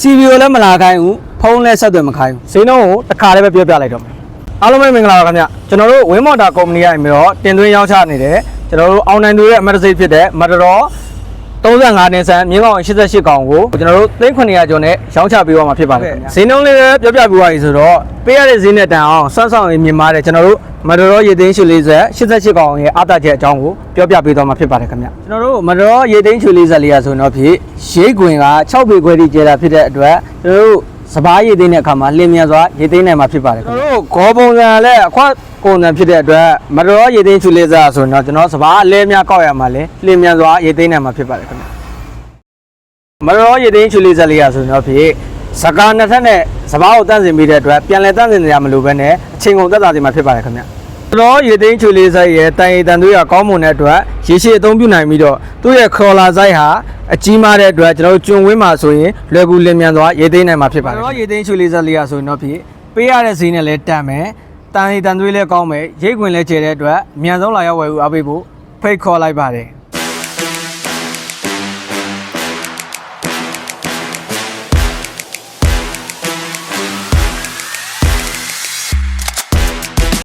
CV ကိုလည်းမလာခိုင်းဘူးဖုန်းလည်းဆက်သွယ်မခိုင်းဘူးဈေးနှုန်းကိုတစ်ခါတည်းပဲပြောပြလိုက်တော့မယ်အားလုံးပဲမင်္ဂလာပါခင်ဗျကျွန်တော်တို့ဝင်းမော်တာကုမ္ပဏီကနေပြီးတော့တင်သွင်းရောင်းချနေတယ်ကျွန်တော်တို့အောင်နိုင်သူရဲ့အမတ်တစိတ်ဖြစ်တဲ့မတတော် 35နှစ်ဆန်မြင်းကောင်88ကောင်ကိုကျွန်တော်တို့3900ကျော်နဲ့ရောင်းချပေးသွားမှာဖြစ်ပါတယ်ခင်ဗျဈေးနှုန်းလေးလည်းပြောပြပေးပါရည်ဆိုတော့ပေးရတဲ့ဈေးနဲ့တန်အောင်ဆွမ်းဆောင်ရည်မြင်မာတဲ့ကျွန်တော်တို့မတတော်ရေသိန်းရွှေလေးဆက်88ကောင်ရဲ့အားတချက်အကြောင်းကိုပြောပြပေးသွားမှာဖြစ်ပါတယ်ခင်ဗျကျွန်တော်တို့မတတော်ရေသိန်းရွှေလေးဆက်လေးရဆိုတော့ဖြစ်ရိတ်ခွင်က6ပေခွဲထိကျဲတာဖြစ်တဲ့အတွက်ကျွန်တော်တို့စပားရည်သိမ်းတဲ့အခါမှာလင်းမြန်စွာရည်သိမ်းနိုင်မှာဖြစ်ပါတယ်ကျွန်တော်တို့ဂေါ်ပုံစံလည်းအခွ က်ပုံစံဖြစ်တဲ့အတွက်မတော်ရည်သိမ်းချူလေးစားဆိုတော့ကျွန်တော်စပားအလဲများကောက်ရမှာလေလင်းမြန်စွာရည်သိမ်းနိုင်မှာဖြစ်ပါတယ်ခင်ဗျမတော်ရည်သိမ်းချူလေးစားလေးရဆိုတော့ဖြစ်စကားနှစ်ထက်နဲ့စပားကိုတန့်စင်ပြီးတဲ့အတွက်ပြန်လည်တန့်စင်နေရမလို့ပဲနဲ့အချိန်ကုန်သက်သာစေမှာဖြစ်ပါတယ်ခင်ဗျတော်ရည်သိမ်းချူလေးစားရဲ့တိုင်ရည်တန်သွေးရကောင်းမွန်တဲ့အတွက်ရေရှည်အသုံးပြုနိုင်ပြီးတော့သူ့ရဲ့ခေါ်လာဆိုင်ဟာအကြီးမားတဲ့အတွက်ကျွန်တော်တို့ကျွံဝင်းမှာဆိုရင်လွယ်ကူလင်းမြန်စွာရေသိမ်းနိုင်မှာဖြစ်ပါတယ်ကျွန်တော်ရေသိမ်းချူလေးစားလေးရဆိုရင်တော့ဖြစ်ပေးရတဲ့ဈေးနဲ့လည်းတန်မယ် တန်ရည်တန်သွေးလည်းကောင်းမယ်ရိတ်ခွင်လည်းကျဲတဲ့အတွက်အမြန်ဆုံးလာရောက်ဝယ်ဦးအားပေးဖို့ဖိတ်ခေါ်လိုက်ပါတယ်